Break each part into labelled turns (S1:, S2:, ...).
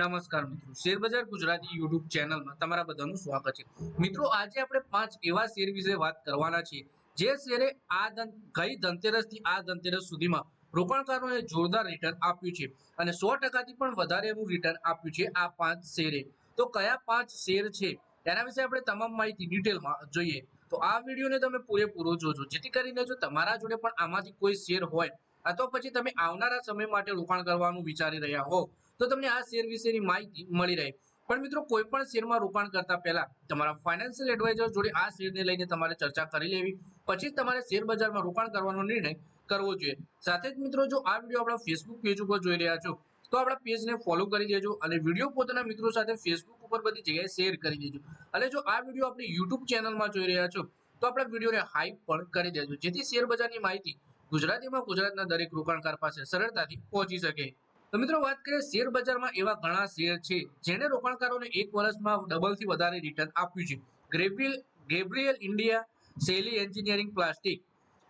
S1: નમસ્કાર મિત્રો. શેરબજાર ગુજરાતી યુટ્યુબ ચેનલમાં તમારા બધાનું સ્વાગત છે. મિત્રો, આજે આપણે પાંચ એવા શેર વિશે વાત કરવાના છીએ. જે શેરે આ ગઈ ધનતેરસથી આ ધનતેરસ સુધીમાં રોકાણકારોએ જોરદાર રિટર્ન આપ્યું છે અને સો ટકાથી પણ વધારેનું રિટર્ન આપ્યું છે આ પાંચ શેરે. તો કયા પાંચ શેર છે? તેના વિશે આપણે તમામ માહિતી ડિટેલમાં જોઈએ. તો આ વિડીયોને તમે પૂરેપૂરો જોજો. જેથી કરીને જો તમારા જોડે પણ આમાંથી કોઈ શેર હોય, અથવા પછી તમે આવનારા સમય માટે રોકાણ કરવાનું વિચારી રહ્યા હો તો તમને આ શેર વિશેની માહિતી મળી રહે. પણ મિત્રો કોઈ પણ શેરમાં રોકાણ કરતા પહેલા તમારા ફાઇનાન્શિયલ એડવાઇઝર જોડે આ શેરને લઈને તમારે ચર્ચા કરી લેવી. પછી તમારે શેર બજારમાં રોકાણ કરવાનો નિર્ણય કરવો જોઈએ. સાથે જ મિત્રો, જો આ વીડિયો આપણા ફેસબુક પેજ ઉપર જોઈ રહ્યા છો, તો આપણા પેજને ફોલો કરી દેજો અને વીડિયો પોતાના મિત્રો સાથે ફેસબુક ઉપર બધી જગ્યાએ શેર કરી દેજો. અને જો આ વીડિયો આપણે યુટ્યુબ ચેનલમાં જોઈ રહ્યા છો, તો આપણા વિડીયોને હાઈપ પણ કરી દેજો. જેથી શેર બજારની માહિતી ગુજરાતીમાં ગુજરાતના દરેક રોકાણકાર પાસે સરળતાથી પહોંચી શકે. તો મિત્રો વાત કરીએ શેર બજારમાં એવા ઘણા શેર છે જેને રોકાણકારોને એક વર્ષમાં ડબલથી વધારે રિટર્ન આપ્યું છે. ગ્રેબિયલ ગેબ્રિયલ ઇન્ડિયા સેલી એન્જિનિયરિંગ પ્લાસ્ટિક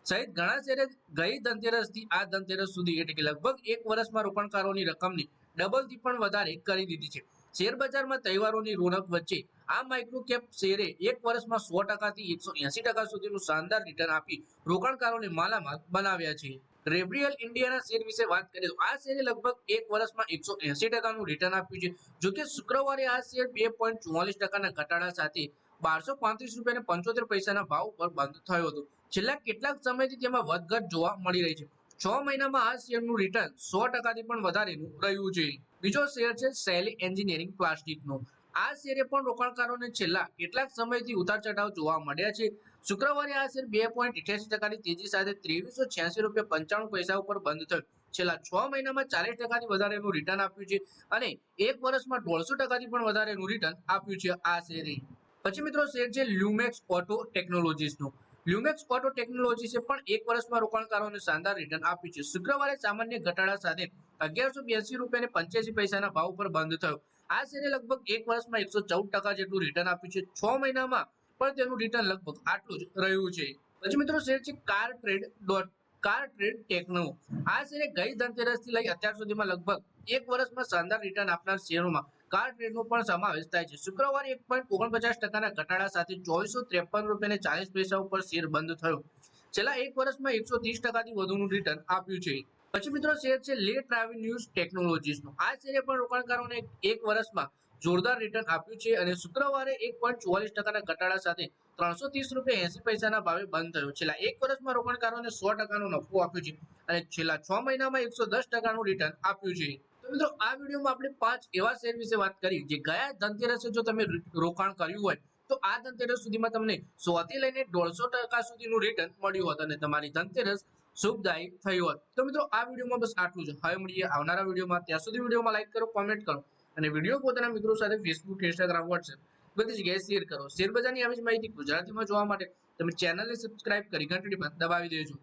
S1: સહિત ઘણા શેરે ગઈ ધનતેરસથી આ ધનતેરસ સુધી એટલે કે લગભગ એક વર્ષમાં રોકાણકારોની રકમની ડબલથી પણ વધારે કરી દીધી છે. શેર બજારમાં તહેવારોની રોનક વચ્ચે આ માઇક્રો કેપ શેરે એક વર્ષમાં સો ટકાથી એકસો એસી ટકા સુધીનું શાનદાર રિટર્ન આપી રોકાણકારોને માલામાલ બનાવ્યા છે. રેબ્રિયલ ઇન્ડિયાના શેર વિશે વાત કરીએ તો આ શેરે લગભગ એક વર્ષમાં એકસો એસી ટકાનું રિટર્ન આપ્યું છે. જોકે શુક્રવારે આ શેર બે પોઈન્ટ ચુમ્માલીસ ટકાના ઘટાડા સાથે બારસો પાંત્રીસ રૂપિયા પંચોતેર પૈસાના ભાવ ઉપર બંધ થયો હતો. છેલ્લા કેટલાક સમયથી તેમાં વધઘટ જોવા મળી રહી છે. છ મહિનામાં આ શેરનું રિટર્ન સો ટકાથી પણ વધારેનું રહ્યું છે. બીજો શેર છે સેલી એન્જિનિયરિંગ પ્લાસ્ટિકનો. આ શેરે પણ રોકાણકારોને છેલ્લા કેટલાક સમયથી ઉતાર ચઢાવ જોવા મળ્યા છે. શુક્રવારે આ શેર બે પોઈન્ટ અઠ્યાસી ટકાની તેજી સાથે ત્રેવીસો છ્યાસી રૂપિયા પંચાણું પૈસા ઉપર બંધ થયો. છેલ્લા છ મહિનામાં ચાલીસ ટકાથી વધારેનું રિટર્ન આપ્યું છે અને એક વર્ષમાં દોઢસો ટકાથી પણ વધારેનું રિટર્ન આપ્યું છે આ શેરે. પછી મિત્રો શેર છે લ્યુમેક્સ ઓટો ટેકનોલોજીસનો લ્યુમેક્સ ઓટો ટેકનોલોજીસે પણ એક વર્ષમાં રોકાણકારોને શાનદાર રિટર્ન આપ્યું છે. શુક્રવારે સામાન્ય ઘટાડા સાથે અગિયારસો બ્યાસી રૂપિયા પંચ્યાસી પૈસાના ભાવ પર બંધ થયો. આ શેરે લગભગ એક વર્ષમાં એકસો ચૌદ ટકા જેટલું રિટર્ન આપ્યું છે છ મહિનામાં, પણ તેનું રિટર્ન લગભગ આટલું જ રહ્યું છે. પછી મિત્રો શેર છે car trade dot car trade techno આ શેરે ગઈ ધનતેરસથી લઈ અત્યાર સુધીમાં લગભગ એક વર્ષમાં શાનદાર રિટર્ન આપનાર શેરોમાં કાર ટ્રેડનો પણ સમાવેશ થાય છે. શુક્રવારે એક પોઈન્ટ ઓગણપચાસ ટકાના ઘટાડા સાથે ચોવીસો ત્રેપન રૂપિયા ચાલીસ પૈસા ઉપર શેર બંધ થયો. છેલ્લા એક વર્ષમાં એકસો ત્રીસ ટકાથી વધુનું રિટર્ન આપ્યું છે. પછી મિત્રો શેર છે લેટ ટ્રાવેલ ન્યૂઝ ટેકનોલોજીસનો આ શેરે પણ રોકાણકારોને એક વર્ષમાં જોરદાર રિટર્ન આપ્યું છે અને શુક્રવારે એક પોઈન્ટ ચુવાલીસ ટકાના ઘટાડા સાથે ત્રણસો ત્રીસ રૂપિયા એસી પૈસાના ભાવે બંધ થયો. છેલ્લા એક વર્ષમાં રોકાણકારોને સો ટકાનો નફો આપ્યો છે અને છેલ્લા છ મહિનામાં એકસો દસ ટકાનું રિટર્ન આપ્યું છે. તો મિત્રો, આ વિડીયોમાં આપણે પાંચ એવા શેર વિશે વાત કરી જે ગયા ધનતેરસે જો તમે રોકાણ કર્યું હોય, તો આ ધનતેરસ સુધીમાં તમને સો થી લઈને દોઢસો ટકા સુધીનું રિટર્ન મળ્યું હોત અને તમારી ધનતેરસ શુભદાયી થયું હોત. તો મિત્રો, આ વિડીયોમાં બસ આટલું જ. હવે મળીએ આવનારા વિડીયોમાં. ત્યાં સુધી વિડીયોમાં લાઈક કરો કોમેન્ટ કરો અને વીડિયો પોતાના મિત્રો સાથે ફેસબુક ઇન્સ્ટાગ્રામ વોટ્સએપ બધી જગ્યાએ શેર કરો. શેર બજારની આવી જ માહિતી ગુજરાતીમાં જોવા માટે તમે ચેનલને સબસ્ક્રાઇબ કરી ઘંટડી પર દબાવી દેજો.